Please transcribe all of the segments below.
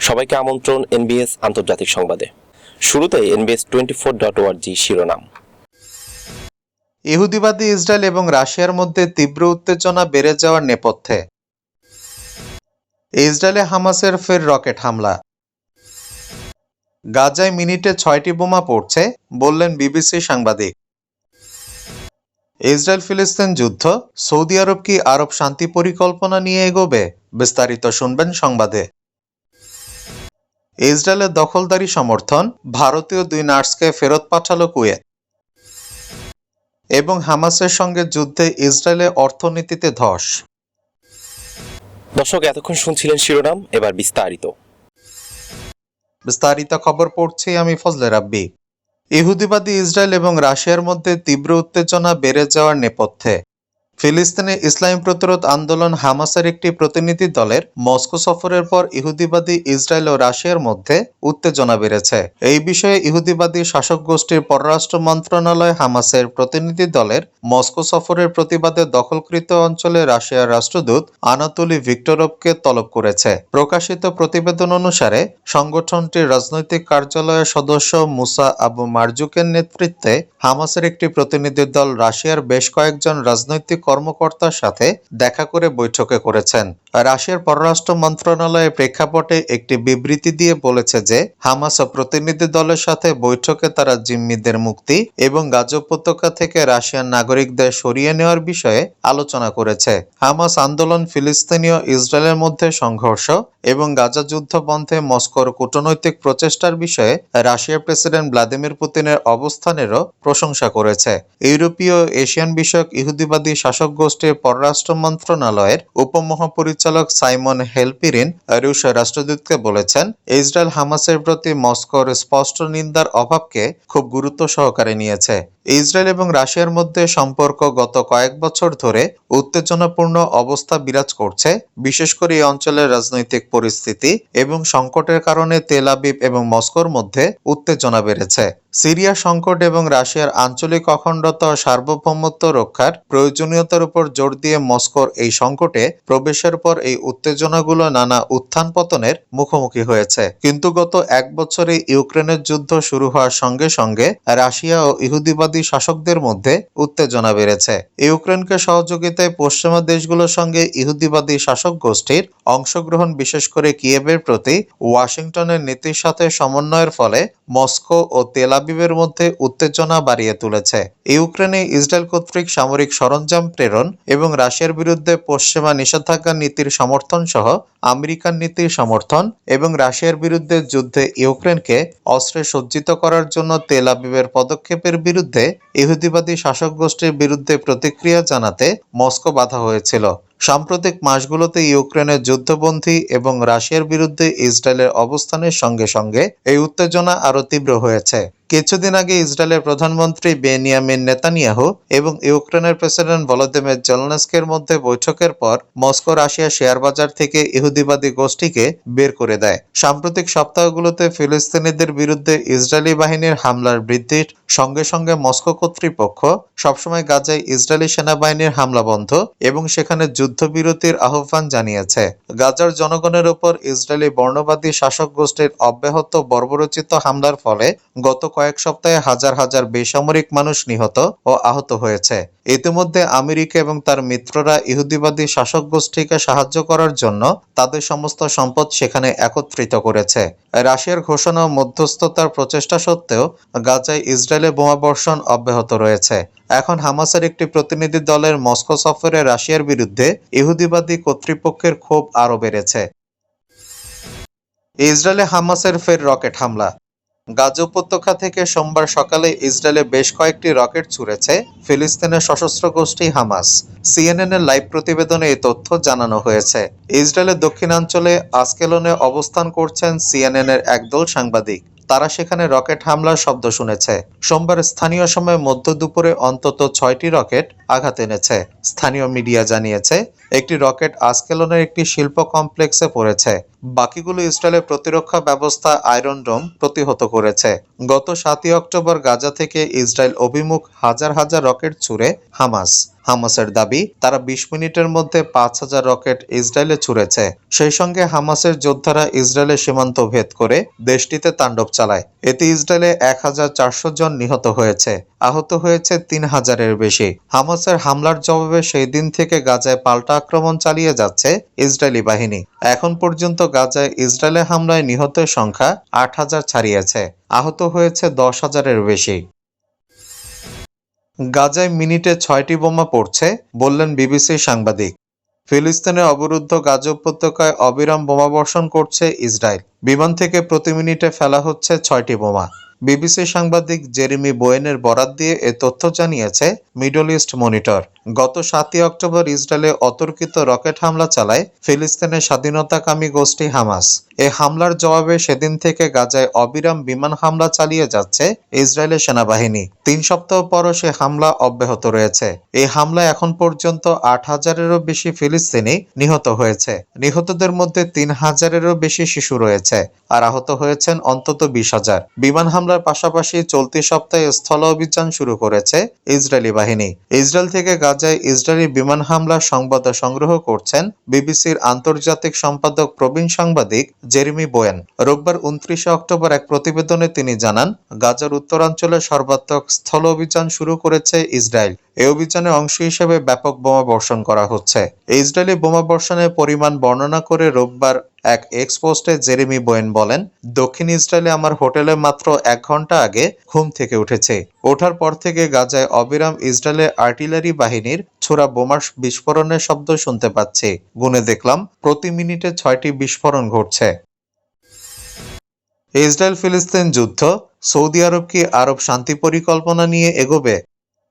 সবাইকে আমন্ত্রণ এনবিএস আন্তর্জাতিক সংবাদে। শুরুতে এনবিএস টোয়েন্টি ফোর ডট ওয়ার্জি শিরোনাম। ইহুদিবাদী ইসরায়েল এবং রাশিয়ার মধ্যে তীব্র উত্তেজনা বেড়ে যাওয়ার নেপথ্যে। ইসরায়েলে হামাসের ফের রকেট হামলা। গাজায় মিনিটে ছয়টি বোমা পড়ছে, বললেন বিবিসি সাংবাদিক। ইসরায়েল ফিলিস্তিন যুদ্ধ, সৌদি আরব কি আরব শান্তি পরিকল্পনা নিয়ে এগোবে? বিস্তারিত শুনবেন সংবাদে। ইসরায়েলের দখলদারি সমর্থন ভারতীয় দুই নার্সকে ফেরত পাঠালো কুয়েত। এবং হামাসের সঙ্গে যুদ্ধে ইসরায়েলের অর্থনীতিতে ধস। দর্শক এতক্ষণ শুনছিলেন শিরোনাম এবার বিস্তারিত। বিস্তারিত খবর পড়ছি আমি ফজলে রাব্বি। ইহুদিবাদী ইসরায়েল এবং রাশিয়ার মধ্যে তীব্র উত্তেজনা বেড়ে যাওয়ার নেপথ্যে। ফিলিস্তিনে ইসলামী প্রতিরোধ আন্দোলন হামাসের একটি প্রতিনিধি দলের মস্কো সফরের পর ইহুদিবাদী ইসরায়েল ও রাশিয়ার মধ্যে উত্তেজনা বেড়েছে। এই বিষয়ে ইহুদিবাদী শাসক গোষ্ঠীর পররাষ্ট্র মন্ত্রণালয় হামাসের প্রতিনিধি দলের মস্কো সফরের প্রতিবাদে দখলকৃত অঞ্চলে রাশিয়ার রাষ্ট্রদূত আনাতোলি ভিক্টরভকে তলব করেছে। প্রকাশিত প্রতিবেদন অনুসারে, সংগঠনটির রাজনৈতিক কার্যালয়ের সদস্য মুসা আবু মার্জুকের নেতৃত্বে হামাসের একটি প্রতিনিধি দল রাশিয়ার বেশ কয়েকজন রাজনৈতিক কর্মকর্তার সাথে দেখা করে বৈঠকে করেছেন। রাশিয়ার পররাষ্ট্র মন্ত্রণালয়ের প্রেক্ষাপটে একটি বিবৃতি দিয়ে বলেছে যে, হামাস প্রতিনিধি দলের সাথে বৈঠকে তারা জিম্মিদের মুক্তি এবং গাজা উপত্যকা থেকে রাশিয়ান নাগরিকদের সরিয়ে নেওয়ার বিষয়ে আলোচনা করেছে। হামাস আন্দোলন ফিলিস্তিনীয় ইসরায়েলের মধ্যে সংঘর্ষ এবং গাজা যুদ্ধ বন্ধে মস্কোর কূটনৈতিক প্রচেষ্টার বিষয়ে রাশিয়ার প্রেসিডেন্ট ভ্লাদিমির পুতিনের অবস্থানেরও প্রশংসা করেছে। ইউরোপীয় এশিয়ান বিষয়ক ইহুদিবাদী শাসক গোষ্ঠীর পররাষ্ট্র মন্ত্রণালয়ের উপমহাপরিচালক সাইমন হেলপিরিন রুশ রাষ্ট্রদূতকে বলেছেন, ইসরায়েল হামাসের প্রতি মস্কোর স্পষ্ট নিন্দার অভাবকে খুব গুরুত্ব সহকারে নিয়েছে। ইসরায়েল এবং রাশিয়ার মধ্যে সম্পর্ক গত কয়েক বছর ধরে উত্তেজনাপূর্ণ অবস্থা বিরাজ করছে, বিশেষ করে এই অঞ্চলের রাজনৈতিক পরিস্থিতি এবং সংকটের কারণে তেল আবিব এবং মস্কোর মধ্যে উত্তেজনা বেড়েছে। সিরিয়া সংকট এবং রাশিয়ার আঞ্চলিক অখণ্ডতা ও সার্বভৌমত্ব রক্ষার প্রয়োজনীয়তার উপর জোর দিয়ে মস্কোর এই সংকটে প্রবেশের পর এই উত্তেজনাগুলো নানা উত্থান পতনের মুখোমুখি হয়েছে। কিন্তু গত এক বছরে ইউক্রেনের যুদ্ধ শুরু হওয়ার সঙ্গে সঙ্গে রাশিয়া ও ইহুদিবাদী শাসকদের মধ্যে উত্তেজনা বেড়েছে। ইউক্রেনকে সহযোগিতায় পশ্চিমা দেশগুলোর সঙ্গে ইহুদিবাদী শাসক গোষ্ঠীর অংশগ্রহণ বিশেষ করে কিয়েভের প্রতি ওয়াশিংটনের নীতির সাথে সমন্বয়ের ফলে মস্কো ও তেল আবিবের মধ্যে উত্তেজনা বাড়িয়ে তুলেছে। ইউক্রেনে ইসরায়েল কর্তৃক সামরিক সরঞ্জাম প্রেরণ এবং রাশিয়ার বিরুদ্ধে পশ্চিমা নিষেধাজ্ঞা নীতির সমর্থন সহ আমেরিকান নীতির সমর্থন এবং রাশিয়ার বিরুদ্ধে যুদ্ধে ইউক্রেনকে অস্ত্রে সজ্জিত করার জন্য তেল আবিবের পদক্ষেপের বিরুদ্ধে ইহুদিবাদী শাসক গোষ্ঠীর বিরুদ্ধে প্রতিক্রিয়া জানাতে মস্কো বাধা হয়েছিল। সাম্প্রতিক মাসগুলোতে ইউক্রেনের যুদ্ধবন্দী এবং রাশিয়ার বিরুদ্ধে ইসরায়েলের অবস্থানের সঙ্গে সঙ্গে এই উত্তেজনা আরও তীব্র হয়েছে। কিছুদিন আগে ইসরায়েলের প্রধানমন্ত্রী বেনিয়ামিন নেতানিয়াহু এবং ইউক্রেনের প্রেসিডেন্ট ভলোদিমির জেলনেস্কের মধ্যে বৈঠকের পর মস্কো রাশিয়া শেয়ার বাজার থেকে ইহুদিবাদী গোষ্ঠীকে বের করে দেয়। সাম্প্রতিক সপ্তাহগুলোতে ফিলিস্তিনিদের বিরুদ্ধে ইসরায়েলি বাহিনীর হামলার বৃদ্ধির সঙ্গে সঙ্গে মস্কো কর্তৃপক্ষ সবসময় গাজায় ইসরায়েলি সেনাবাহিনীর হামলা বন্ধ এবং সেখানে যুদ্ধবিরতির আহ্বান জানিয়েছে। গাজার জনগণের ওপর ইসরায়েলি বর্ণবাদী শাসক গোষ্ঠীর অব্যাহত বর্বরচিত হামলার ফলে গত কয়েক সপ্তাহে হাজার হাজার বেসামরিক মানুষ নিহত ও আহত হয়েছে। ইতিমধ্যে আমেরিকা এবং তার মিত্ররা ইহুদিবাদী শাসক গোষ্ঠীকে সাহায্য করার জন্য তাদের সমস্ত সম্পদ সেখানে একত্রিত করেছে। রাশিয়ার ঘোষণা ও মধ্যস্থতার প্রচেষ্টা সত্ত্বেও গাজায় ইসরায়েলের বোমাবর্ষণ অব্যাহত রয়েছে। এখন হামাসের একটি প্রতিনিধি দলের মস্কো সফরে রাশিয়ার বিরুদ্ধে ইহুদিবাদী কর্তৃপক্ষের ক্ষোভ আরও বেড়েছে। ইসরায়েলে হামাসের ফের রকেট হামলা। গাজা উপত্যকা থেকে সোমবার সকালে ইসরায়েলে বেশ কয়েকটি রকেট ছুড়েছে ফিলিস্তিনের সশস্ত্র গোষ্ঠী হামাস। সিএনএন এর লাইভ প্রতিবেদনে এই তথ্য জানানো হয়েছে। ইসরায়েলের দক্ষিণাঞ্চলে আসকেলনে অবস্থান করছেন সিএনএন এর একদল সাংবাদিক। তারা সেখানে রকেট হামলার শব্দ শুনেছে। সোমবার স্থানীয় সময় মধ্য দুপুরে অন্তত ছয়টি রকেট আঘাত এনেছে। স্থানীয় মিডিয়া জানিয়েছে, একটি রকেট আসকেলনের একটি শিল্প কমপ্লেক্সে পড়েছে। বাকিগুলো ইসরায়েলের প্রতিরক্ষা ব্যবস্থা আয়রন ডোম প্রতিহত করেছে। গত সাতই অক্টোবর গাজা থেকে ইসরায়েল অভিমুখ হাজার হাজার রকেট ছুড়ে হামাস। হামাসের দাবি, তারা বিশ মিনিটের মধ্যে পাঁচ হাজার রকেট ইসরায়েলে ছুড়েছে। সেই সঙ্গে হামাসের যোদ্ধারা ইসরায়েলের সীমান্ত ভেদ করে দেশটিতে তাণ্ডব চালায়। এতে ইসরায়েলে এক হাজার চারশো জন নিহত হয়েছে। আহত হয়েছে তিন হাজারের বেশি। হামাসের হামলার জবাবে সেই দিন থেকে গাজায় পাল্টা আক্রমণ চালিয়ে যাচ্ছে ইসরায়েলি বাহিনী। এখন পর্যন্ত গাজায় ইসরায়েলের হামলায় নিহতের সংখ্যা আট হাজার ছাড়িয়েছে। আহত হয়েছে দশ হাজারের বেশি। গাজায় মিনিটে ছয়টি বোমা পড়ছে, বললেন বিবিসির সাংবাদিক। ফিলিস্তিনে অবরুদ্ধ গাজ উপত্যকায় অবিরাম বোমাবর্ষণ করছে ইসরায়েল। বিমান থেকে প্রতি মিনিটে ফেলা হচ্ছে ছয়টি বোমা। বিবিসি সাংবাদিক জেরেমি বোয়েনের বরাত দিয়ে এ তথ্য জানিয়েছে মিডল ইস্ট মনিটর। গত সাতই অক্টোবর ইসরায়েলে অতর্কিত রকেট হামলা চালায় ফিলিস্তিনের স্বাধীনতাকামী গোষ্ঠী হামাস। এ হামলার জবাবে সেদিন থেকে গাজায় অবিরাম বিমান হামলা চালিয়ে যাচ্ছে ইসরায়েলের সেনাবাহিনী। তিন সপ্তাহ পরও সে হামলা অব্যাহত রয়েছে। এই হামলা এখন পর্যন্ত আট হাজারেরও বেশি ফিলিস্তিনি নিহত হয়েছে। নিহতদের মধ্যে তিন হাজারেরও বেশি শিশু রয়েছে। আর আহত হয়েছেন অন্তত বিশ হাজার। বিমান হামলার পাশাপাশি চলতি সপ্তাহে স্থল অভিযান শুরু করেছে ইসরায়েলি বাহিনী। ইসরায়েল থেকে গাজায় ইসরায়েলি বিমান হামলার সংবাদ সংগ্রহ করছেন বিবিসির আন্তর্জাতিক সম্পাদক, প্রবীণ সাংবাদিক জেরেমি বোয়েন। রোববার উনত্রিশে অক্টোবর এক প্রতিবেদনে তিনি জানান, গাজার উত্তরাঞ্চলে সর্বাত্মক স্থল অভিযান শুরু করেছে ইসরায়েল। এই অভিযানের অংশ হিসেবে ব্যাপক বোমা বর্ষণ করা হচ্ছে। ইসরায়েলি বোমা বর্ষণের পরিমাণ বর্ণনা করে রোববার এক এক্স পোস্টে জেরেমি বোয়েন বলেন, দক্ষিণ ইসরায়েলে আমার হোটেলে মাত্র এক ঘণ্টা আগে ঘুম থেকে উঠেছে। ওঠার পর থেকে গাজায় অবিরাম ইসরায়েলের আর্টিলারি বাহিনীর ছোড়া বোমার বিস্ফোরণের শব্দ শুনতে পাচ্ছি। গুনে দেখলাম, প্রতি মিনিটে ছয়টি বিস্ফোরণ ঘটছে। ইসরায়েল ফিলিস্তিন যুদ্ধ? সৌদি আরব কি আরব শান্তি পরিকল্পনা নিয়ে এগোবে?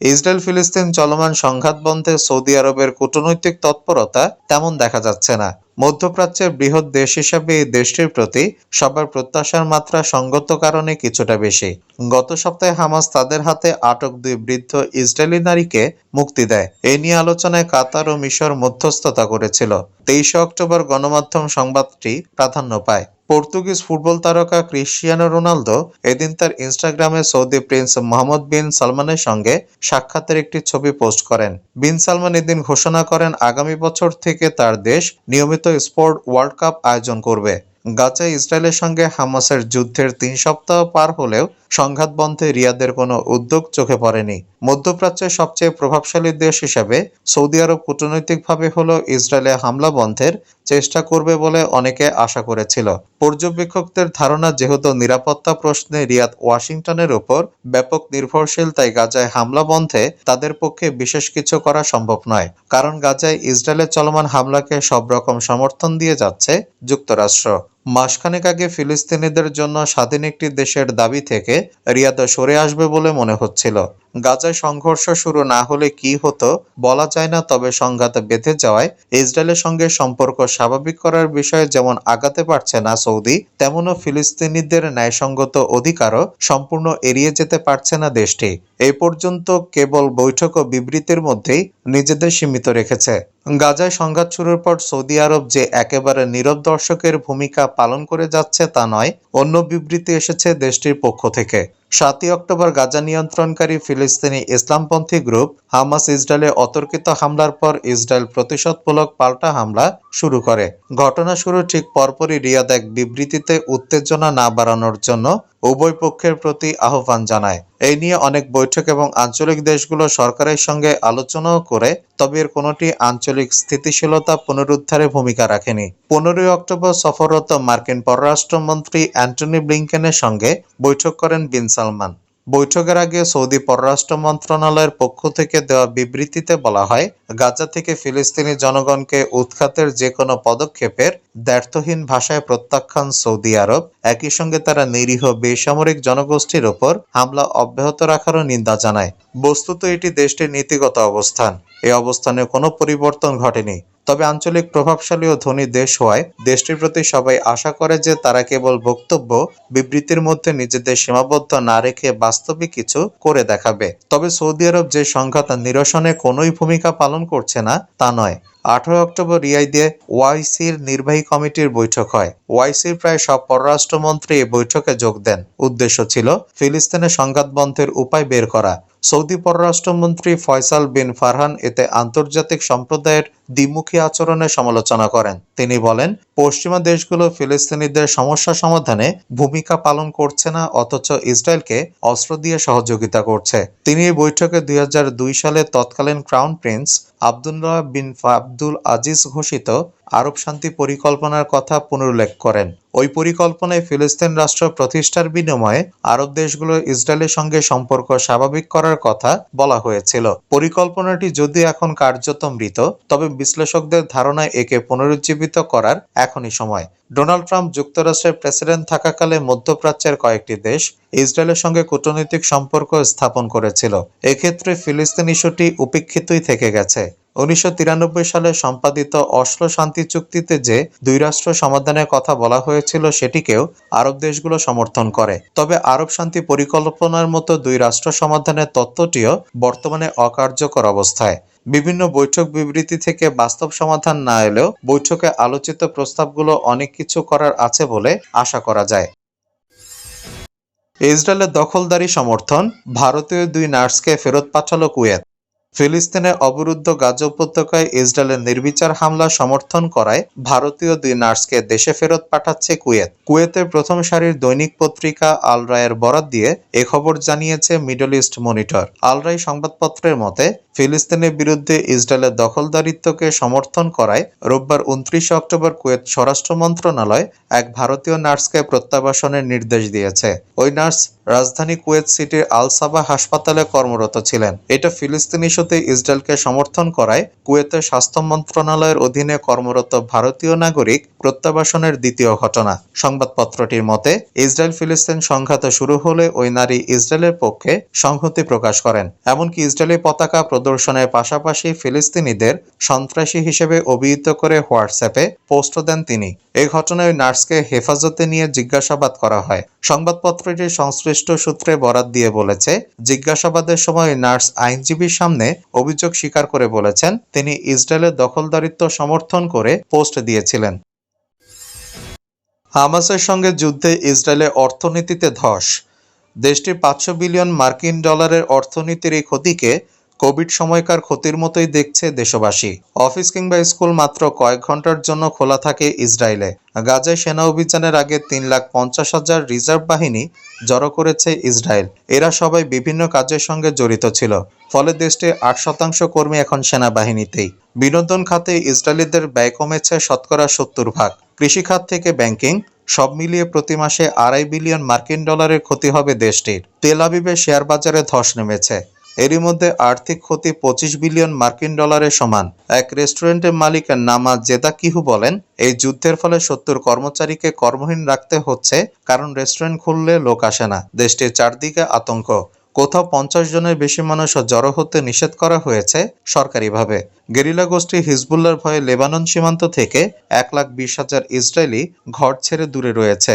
ইসরায়েল ফিলিস্তিন চলমান সংঘাত বন্ধে সৌদি আরবের কূটনৈতিক তৎপরতা তেমন দেখা যাচ্ছে না। মধ্যপ্রাচ্যের বৃহৎ দেশ হিসাবে এই দেশটির প্রতি সবার প্রত্যাশার মাত্রা সঙ্গত কারণে কিছুটা বেশি। গত সপ্তাহে হামাস তাদের হাতে আটক দুই বৃদ্ধ ইসরায়েলি নারীকে মুক্তি দেয়। এ নিয়ে আলোচনায় কাতার ও মিশর মধ্যস্থতা করেছিল। তেইশে অক্টোবর গণমাধ্যম সংবাদটি প্রাধান্য পায়। পর্তুগিজ ফুটবল তারকা ক্রিশ্চিয়ানো রোনালদো এদিন তার ইনস্টাগ্রামে সৌদি প্রিন্স মোহাম্মদ বিন সালমানের সঙ্গে সাক্ষাতের একটি ছবি পোস্ট করেন। বিন সালমান এদিন ঘোষণা করেন, আগামী বছর থেকে তার দেশ নিয়মিত স্পোর্ট ওয়ার্ল্ড কাপ আয়োজন করবে। গাছে ইসরায়েলের সঙ্গে হামাসের যুদ্ধের তিন সপ্তাহ পার হলেও সংঘাত বন্ধে রিয়াদের কোনো উদ্যোগ চোখে পড়েনি। মধ্যপ্রাচ্যের সবচেয়ে প্রভাবশালী দেশ হিসেবে সৌদি আরব কূটনৈতিকভাবে হলো ইসরায়েলে হামলা বন্ধের চেষ্টা করবে বলে অনেকে আশা করেছিল। পর্যবেক্ষকদের ধারণা, যেহেতু নিরাপত্তা প্রশ্নে রিয়াদ ওয়াশিংটনের উপর ব্যাপক নির্ভরশীল, তাই গাজায় হামলা বন্ধে তাদের পক্ষে বিশেষ কিছু করা সম্ভব নয়। কারণ গাজায় ইসরায়েলের চলমান হামলাকে সব রকম সমর্থন দিয়ে যাচ্ছে যুক্তরাষ্ট্র। মাসখানেক আগে ফিলিস্তিনিদের জন্য স্বাধীন একটি দেশের দাবি থেকে রিয়াদ সরে আসবে বলে মনে হচ্ছিল। গাজায় সংঘর্ষ শুরু না হলে কি হতো বলা যায় না, তবে সংঘাত বেঁধে যাওয়ায় ইসরায়েলের সঙ্গে সম্পর্ক স্বাভাবিক করার বিষয়ে যেমন আগাতে পারছে না সৌদি, তেমনও ফিলিস্তিনিদের ন্যায়সঙ্গত অধিকারও সম্পূর্ণ এড়িয়ে যেতে পারছে না দেশটি। এ পর্যন্ত কেবল বৈঠক ও বিবৃতির মধ্যেই নিজেদের সীমিত রেখেছে। গাজায় সংঘাত শুরুর পর সৌদি আরব যে একেবারে নীরব দর্শকের ভূমিকা পালন করে যাচ্ছে তা নয়, অন্য বিবৃতি এসেছে দেশটির পক্ষ থেকে। সাতই অক্টোবর গাজা নিয়ন্ত্রণকারী ফিলিস্তিনি ইসলামপন্থী গ্রুপ হামাস ইসরায়েলে অতর্কিত হামলার পর ইসরায়েল প্রতিশোধমূলক পাল্টা হামলা শুরু করে। ঘটনা শুরু ঠিক পরপরই রিয়াদ এক বিবৃতিতে উত্তেজনা না বাড়ানোর জন্য উভয় পক্ষের প্রতি আহ্বান জানায়। এই নিয়ে অনেক বৈঠক এবং আঞ্চলিক দেশগুলো সরকারের সঙ্গে আলোচনাও করে, তবে এর কোনোটি আঞ্চলিক স্থিতিশীলতা পুনরুদ্ধারে ভূমিকা রাখেনি। পনেরোই অক্টোবর সফররত মার্কিন পররাষ্ট্রমন্ত্রী অ্যান্টনি ব্লিংকেনের সঙ্গে বৈঠক করেন বিন সালমান। বৈঠকের আগে সৌদি পররাষ্ট্র মন্ত্রণালয়ের পক্ষ থেকে দেওয়া বিবৃতিতে বলা হয়, গাজা থেকে ফিলিস্তিনি জনগণকে উৎখাতের যে কোনো পদক্ষেপের দ্ব্যর্থহীন ভাষায় প্রত্যাখ্যান সৌদি আরব, একই সঙ্গে তারা নিরীহ বেসামরিক জনগোষ্ঠীর ওপর হামলা অব্যাহত রাখারও নিন্দা জানায়। বস্তুত এটি দেশটির নীতিগত অবস্থান। এই অবস্থানে কোনো পরিবর্তন ঘটেনি। তবে আঞ্চলিক প্রভাবশালী ও ধনী দেশ হওয়ায় দেশটির প্রতি সবাই আশা করে যে তারা কেবল বক্তব্য, বিবৃতির মধ্যে নিজেদের সীমাবদ্ধ না রেখে বাস্তবে কিছু করে দেখাবে। তবে সৌদি আরব যে সংঘাত নিরসনে কোনোই ভূমিকা পালন করছে না, তা নয়। আঠারো অক্টোবর রিয়াইদে ওয়াইসির নির্বাহী কমিটির বৈঠক হয়। ওয়াইসির প্রায় সব পররাষ্ট্রমন্ত্রী এই বৈঠকে যোগ দেন। উদ্দেশ্য ছিল ফিলিস্তিনের সংঘাত বন্ধের উপায় বের করা। সৌদি পররাষ্ট্রমন্ত্রী ফয়সাল বিন ফারহান এতে আন্তর্জাতিক সম্প্রদায়ের দ্বিমুখী আচরণের সমালোচনা করেন। তিনি বলেন, পশ্চিমা দেশগুলো ফিলিস্তিনিদের সমস্যা সমাধানে ভূমিকা পালন করছে না, অথচ ইসরায়েলকে অস্ত্র দিয়ে সহযোগিতা করছে। তিনি এই বৈঠকে দুই হাজার দুই সালে তৎকালীন crown prince Abdullah bin Abdul Aziz ঘোষিত আরব শান্তি পরিকল্পনার কথা পুনরুল্লেখ করেন। ওই পরিকল্পনায় ফিলিস্তিন রাষ্ট্র প্রতিষ্ঠার বিনিময়ে আরব দেশগুলো ইসরায়েলের সঙ্গে সম্পর্ক স্বাভাবিক করার কথা বলা হয়েছিল। পরিকল্পনাটি যদি এখন কার্যত মৃত, তবে বিশ্লেষকদের ধারণায় একে পুনরুজ্জীবিত করার এখনই সময়। ডোনাল্ড ট্রাম্প যুক্তরাষ্ট্রের প্রেসিডেন্ট থাকাকালে মধ্যপ্রাচ্যের কয়েকটি দেশ ইসরায়েলের সঙ্গে কূটনৈতিক সম্পর্ক স্থাপন করেছিল। এক্ষেত্রে ফিলিস্তিন ইস্যুটি উপেক্ষিতই থেকে গেছে। উনিশশো তিরানব্বই সালে সম্পাদিত অশ্লো শান্তি চুক্তিতে যে দুই রাষ্ট্র সমাধানের কথা বলা হয়েছিল, সেটিকেও আরব দেশগুলো সমর্থন করে। তবে আরব শান্তি পরিকল্পনার মতো দুই রাষ্ট্র সমাধানের তত্ত্বটিও বর্তমানে অকার্যকর অবস্থায়। বিভিন্ন বৈঠক বিবৃতি থেকে বাস্তব সমাধান না এলেও বৈঠকে আলোচিত প্রস্তাবগুলো অনেক কিছু করার আছে বলে আশা করা যায়। ইসরায়েলের দখলদারি সমর্থন, ভারতীয় দুই নার্সকে ফেরত পাঠালো কুয়েত। ফিলিস্তিনের অবরুদ্ধ গাজা উপত্যকায় ইসরায়েলের নির্বিচার হামলা সমর্থন করায় ভারতীয় দুই নার্সকে দেশে ফেরত পাঠাচ্ছে কুয়েত। কুয়েতের প্রথম সারির দৈনিক পত্রিকা আল রায়ের বরাত দিয়ে এ খবর জানিয়েছে Middle East Monitor. Al Rai সংবাদপত্রের মতে, ফিলিস্তিনের বিরুদ্ধে ইসরায়েলের দখলদারিত্বকে সমর্থন করায় রোববার উনত্রিশে অক্টোবর কুয়েত স্বরাষ্ট্র মন্ত্রণালয় এক ভারতীয় নার্সকে প্রত্যাবাসনের নির্দেশ দিয়েছে। ওই নার্স রাজধানী কুয়েত সিটির আল সাবা হাসপাতালে কর্মরত ছিলেন। এটা ফিলিস্তিন ইস্যুতে ইসরায়েলকে সমর্থন করায় কুয়েতের স্বাস্থ্য মন্ত্রণালয়ের অধীনে কর্মরত ভারতীয় নাগরিক প্রত্যাবাসনের দ্বিতীয় ঘটনা। সংবাদপত্রটির মতে ইসরায়েল ফিলিস্তিন সংঘাত শুরু হলে ওই নারী ইসরায়েলের পক্ষে সংহতি প্রকাশ করেন। এমনকি ইসরায়েলি পতাকা প্রদর্শনের পাশাপাশি ফিলিস্তিনিদের সন্ত্রাসী হিসেবে অভিহিত করে হোয়াটসঅ্যাপে পোস্ট দেন তিনি। এই ঘটনায় নার্সকে হেফাজতে নিয়ে জিজ্ঞাসাবাদ করা হয়। সংবাদপত্রটি সংশ্লিষ্ট সূত্রে বরাত দিয়ে বলেছে, জিজ্ঞাসাবাদের সময় নার্স আইনজীবীর সামনে অভিযোগ স্বীকার করে বলেছেন, তিনি ইসরায়েলের দখলদারিত্ব সমর্থন করে পোস্ট দিয়েছিলেন। হামাসের সঙ্গে যুদ্ধে ইসরায়েলের অর্থনীতিতে ধস। দেশটির পাঁচশো বিলিয়ন মার্কিন ডলারের অর্থনীতির এই ক্ষতিকে কোভিড সময়কার ক্ষতির মতোই দেখছে দেশবাসী। অফিস কিংবা স্কুল মাত্র কয়েক ঘণ্টার জন্য খোলা থাকে ইসরায়েলে। গাজায় সেনা অভিযানের আগে তিন লাখ পঞ্চাশ হাজার রিজার্ভ বাহিনী জড়ো করেছে ইসরায়েল। এরা সবাই বিভিন্ন কাজের সঙ্গে জড়িত ছিল। ফলে দেশটির আট শতাংশ কর্মী এখন সেনাবাহিনীতেই। বিনোদন খাতে ইসরায়েলিদের ব্যয় কমেছে শতকরা সত্তর ভাগ। কৃষিখাত থেকে ব্যাংকিং, সব মিলিয়ে প্রতি মাসে আড়াই বিলিয়ন মার্কিন ডলারের ক্ষতি হবে দেশটির। তেল আবিবের শেয়ার বাজারে ধস নেমেছে। এরই মধ্যে আর্থিক ক্ষতি পঁচিশ বিলিয়ন মার্কিন ডলারের সমান। এক রেস্টুরেন্টের মালিক নামা জেদা কিহু বলেন, এই যুদ্ধের ফলে সত্তর কর্মচারীকে কর্মহীন রাখতে হচ্ছে, কারণ রেস্টুরেন্ট খুললে লোক আসে না। দেশটির চারদিকে আতঙ্ক। কোথাও পঞ্চাশ জনের বেশি মানুষ জড়ো হতে নিষেধ করা হয়েছে সরকারিভাবে। গেরিলা গোষ্ঠী হিজবুল্লার ভয়ে লেবানন সীমান্ত থেকে এক লাখ বিশ হাজার ইসরায়েলি ঘর ছেড়ে দূরে রয়েছে।